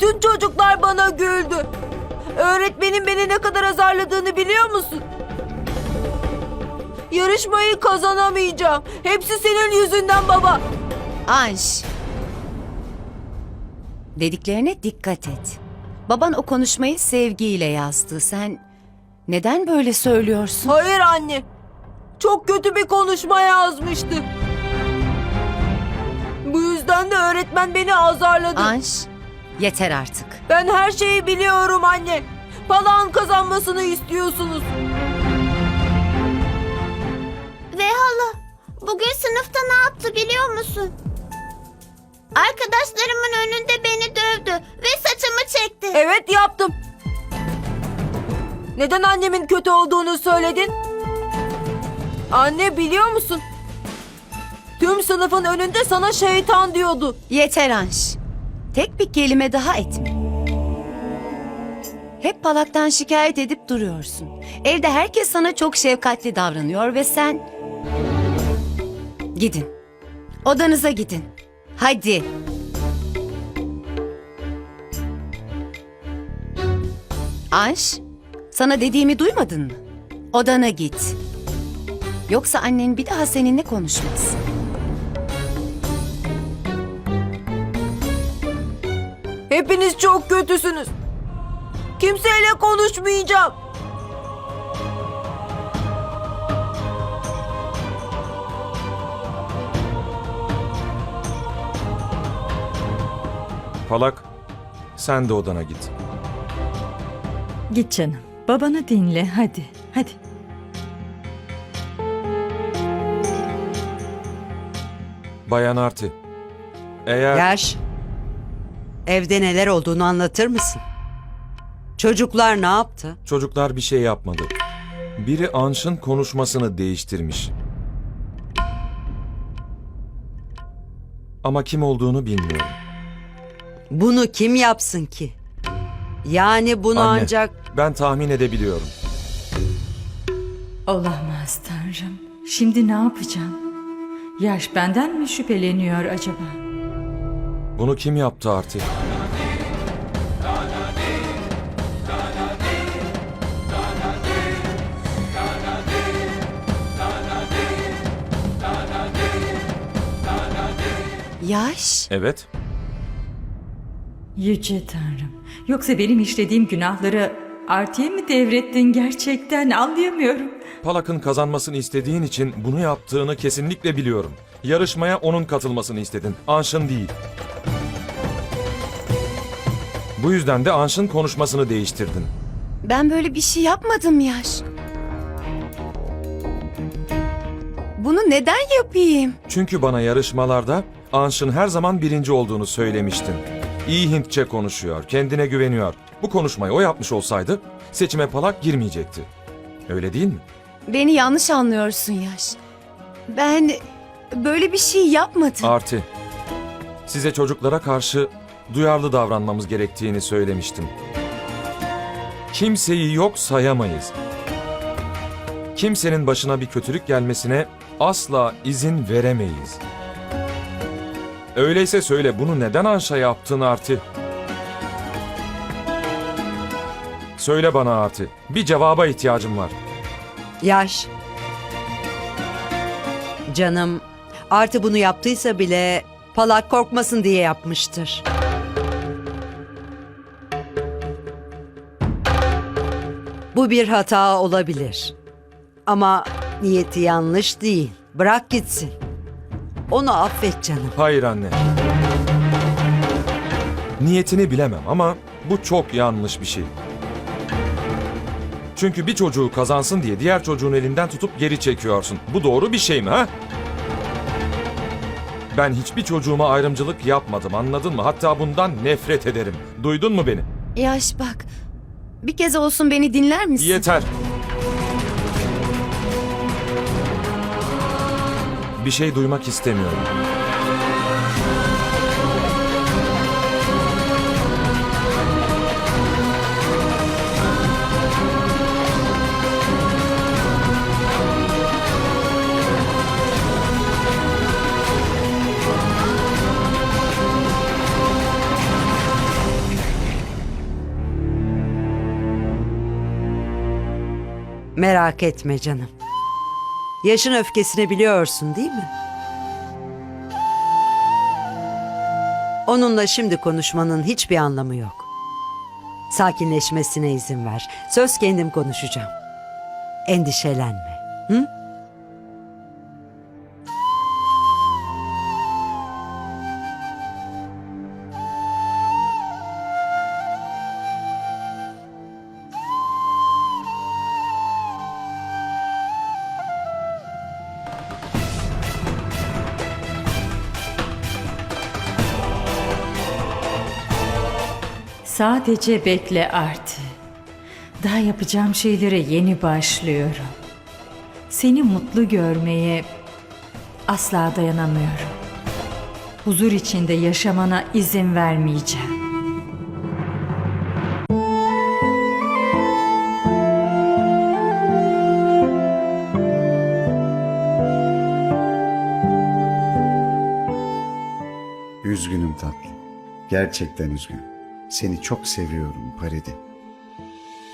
Bütün çocuklar bana güldü. Öğretmenin beni ne kadar azarladığını biliyor musun? Yarışmayı kazanamayacağım. Hepsi senin yüzünden baba. Anş. Dediklerine dikkat et. Baban o konuşmayı sevgiyle yazdı. Sen neden böyle söylüyorsun? Hayır anne. Çok kötü bir konuşma yazmıştı. Bu yüzden de öğretmen beni azarladı. Anş, yeter artık. Ben her şeyi biliyorum anne. Palağın kazanmasını istiyorsunuz. Ve hala bugün sınıfta ne yaptı biliyor musun? Arkadaşlarımın önünde beni dövdü ve saçımı çekti. Evet yaptım. Neden annemin kötü olduğunu söyledin? Anne biliyor musun? Tüm sınıfın önünde sana şeytan diyordu. Yeter Anş. Tek bir kelime daha etme. Hep palaktan şikayet edip duruyorsun. Evde herkes sana çok şefkatli davranıyor ve sen... Gidin. Odanıza gidin. Hadi. Anş, sana dediğimi duymadın mı? Odana git. Yoksa annen bir daha seninle konuşmaz. Hepiniz çok kötüsünüz. Kimseyle konuşmayacağım. Palak, sen de odana git. Git canım. Babanı dinle hadi. Hadi. Bayan Arti, eğer Yaş. Evde neler olduğunu anlatır mısın? Çocuklar ne yaptı? çocuklar bir şey yapmadı. Biri Anş'ın konuşmasını değiştirmiş. Ama kim olduğunu bilmiyorum. Bunu kim yapsın ki? Yani bunu Anne. ancak Ben tahmin edebiliyorum. Olamaz Tanrım. Şimdi ne yapacağım? Yaş benden mi şüpheleniyor acaba? Bunu kim yaptı Arti? Yaş. Evet, Yüce Tanrım. Yoksa benim işlediğim günahları Arti'ye mi devrettin gerçekten anlayamıyorum. Palak'ın kazanmasını istediğin için bunu yaptığını kesinlikle biliyorum. Yarışmaya onun katılmasını istedin, Anş'ın değil. Bu yüzden de Anş'ın konuşmasını değiştirdin. Ben böyle bir şey yapmadım Yaş. Bunu neden yapayım? Çünkü bana yarışmalarda Anş'ın her zaman birinci olduğunu söylemiştin. İyi Hintçe konuşuyor, kendine güveniyor. Bu konuşmayı o yapmış olsaydı seçime Palak girmeyecekti. Öyle değil mi? Beni yanlış anlıyorsun Yaş. Ben böyle bir şey yapmadım. Arti, size çocuklara karşı duyarlı davranmamız gerektiğini söylemiştim. Kimseyi yok sayamayız. Kimsenin başına bir kötülük gelmesine asla izin veremeyiz. Öyleyse söyle bunu neden Anşa yaptın Arti? Söyle bana Arti. Bir cevaba ihtiyacım var. yaş. Canım artı bunu yaptıysa bile Palak korkmasın diye yapmıştır. Bu bir hata olabilir. Ama niyeti yanlış değil. Bırak gitsin. Onu affet canım. Hayır anne. Niyetini bilemem ama bu çok yanlış bir şey. Çünkü bir çocuğu kazansın diye diğer çocuğun elinden tutup geri çekiyorsun. Bu doğru bir şey mi ha? Ben hiçbir çocuğuma ayrımcılık yapmadım anladın mı? Hatta bundan nefret ederim. Duydun mu beni? Yaş bak. Bir kez olsun beni dinler misin? Yeter. Bir şey duymak istemiyorum. Merak etme canım. Yaşın öfkesini biliyorsun değil mi? Onunla şimdi konuşmanın hiçbir anlamı yok. Sakinleşmesine izin ver. Söz kendim konuşacağım. Endişelenme. Hı? Sadece bekle Arti. Daha yapacağım şeylere yeni başlıyorum. Seni mutlu görmeye asla dayanamıyorum. Huzur içinde yaşamana izin vermeyeceğim. Üzgünüm tatlım. Gerçekten üzgünüm. Seni çok seviyorum Paridi.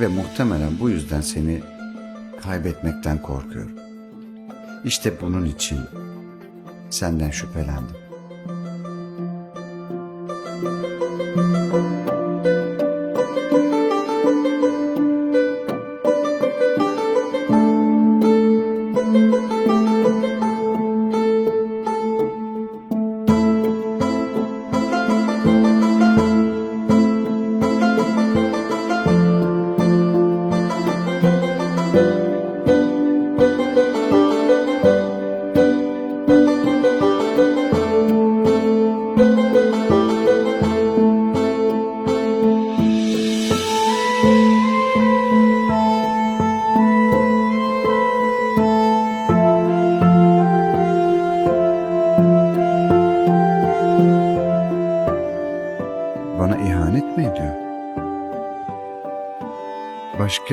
Ve muhtemelen bu yüzden seni kaybetmekten korkuyorum. İşte bunun için senden şüphelendim. Bana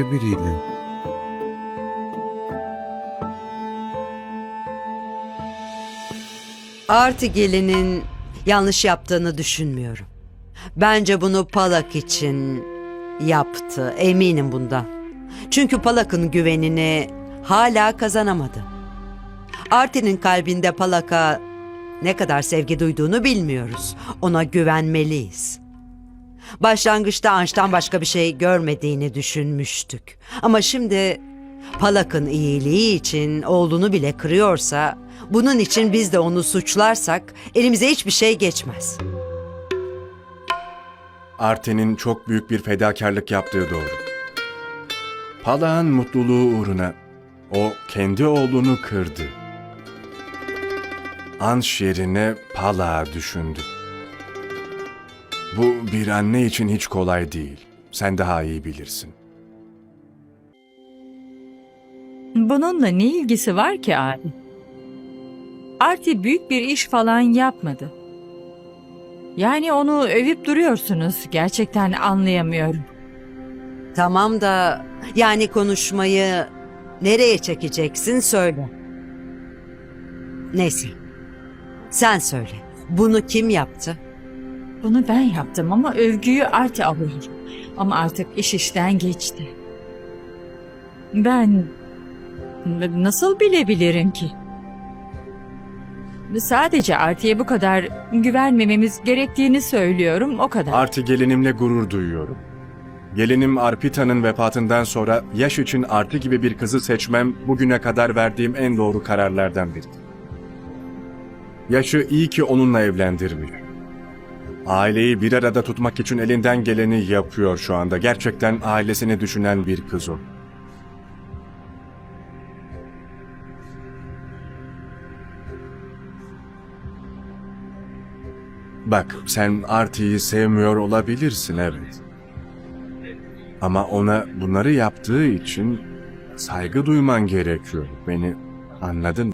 Başka biriyle. Artı gelinin yanlış yaptığını düşünmüyorum. Bence bunu Palak için yaptı. Eminim bundan. Çünkü Palak'ın güvenini hala kazanamadı. Arti'nin kalbinde Palak'a ne kadar sevgi duyduğunu bilmiyoruz. Ona güvenmeliyiz. Başlangıçta Anş'tan başka bir şey görmediğini düşünmüştük. Ama şimdi Palak'ın iyiliği için oğlunu bile kırıyorsa, bunun için biz de onu suçlarsak elimize hiçbir şey geçmez. Arte'nin çok büyük bir fedakarlık yaptığı doğru. Palak'ın mutluluğu uğruna o kendi oğlunu kırdı. Anş yerine Palak'ı düşündü. Bu bir anne için hiç kolay değil. Sen daha iyi bilirsin. Bununla ne ilgisi var ki abi? Arti büyük bir iş falan yapmadı. Yani onu övüp duruyorsunuz. Gerçekten anlayamıyorum. Tamam da yani konuşmayı nereye çekeceksin söyle. Neyse. Sen söyle. Bunu kim yaptı? Bunu ben yaptım ama övgüyü Arti alıyor. Ama artık iş işten geçti. Ben nasıl bilebilirim ki? Sadece Arti'ye bu kadar güvenmememiz gerektiğini söylüyorum o kadar. Arti gelinimle gurur duyuyorum. Gelinim Arpita'nın vefatından sonra yaş için Arti gibi bir kızı seçmem bugüne kadar verdiğim en doğru kararlardan biri. Yaşı iyi ki onunla evlendirmiş. Aileyi bir arada tutmak için elinden geleni yapıyor şu anda. Gerçekten ailesini düşünen bir kız o. Bak sen Arti'yi sevmiyor olabilirsin evet. Ama ona bunları yaptığı için saygı duyman gerekiyor. Beni anladın mı?